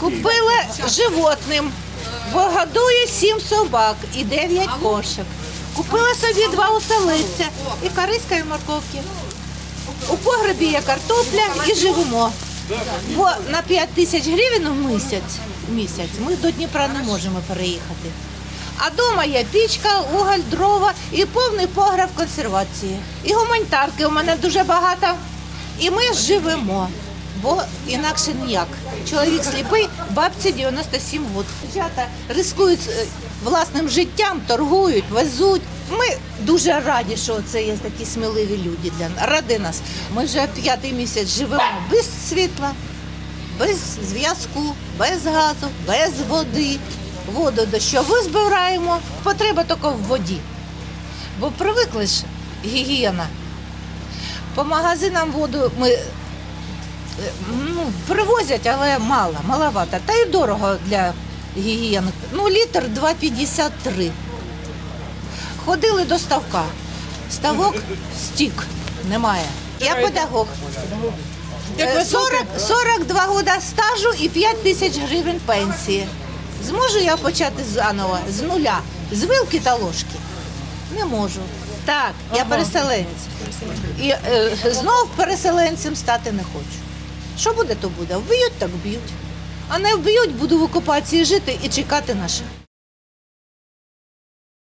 Купила животним, бо годую сім собак і дев'ять кошок. Купила собі два оселедця і кориска і морковки. У погребі є картопля і живемо. Бо на 5 тисяч гривень в місяць, місяць ми до Дніпра не можемо переїхати. А вдома є пічка, уголь, дрова і повний погреб консервації. І гуманітарки у мене дуже багато. І ми живемо, бо інакше ніяк. Чоловік сліпий, бабці 97 років. Дівчата рискують е, власним життям, торгують, везуть. Ми дуже раді, що це є такі сміливі люди для нас. Ради нас. Ми вже п'ятий місяць живемо без світла, без зв'язку, без газу, без води. Воду дощову збираємо. Потреба тільки в воді. Бо привикли ж гігієна. По магазинам воду ми ну, привозять, але мало, маловато. Та й дорого для гігієни. Ну, літр 2,53. Ходили до ставка. Ставок стік немає. Я педагог. Е, 40, 42 года стажу і 5 тисяч гривень пенсії. Зможу я почати заново, з нуля, з вилки та ложки? Не можу. Так, я переселенець. І е, знов переселенцем стати не хочу. Що буде, то буде. Вб'ють, так вб'ють. А не вб'ють, буду в окупації жити і чекати наших.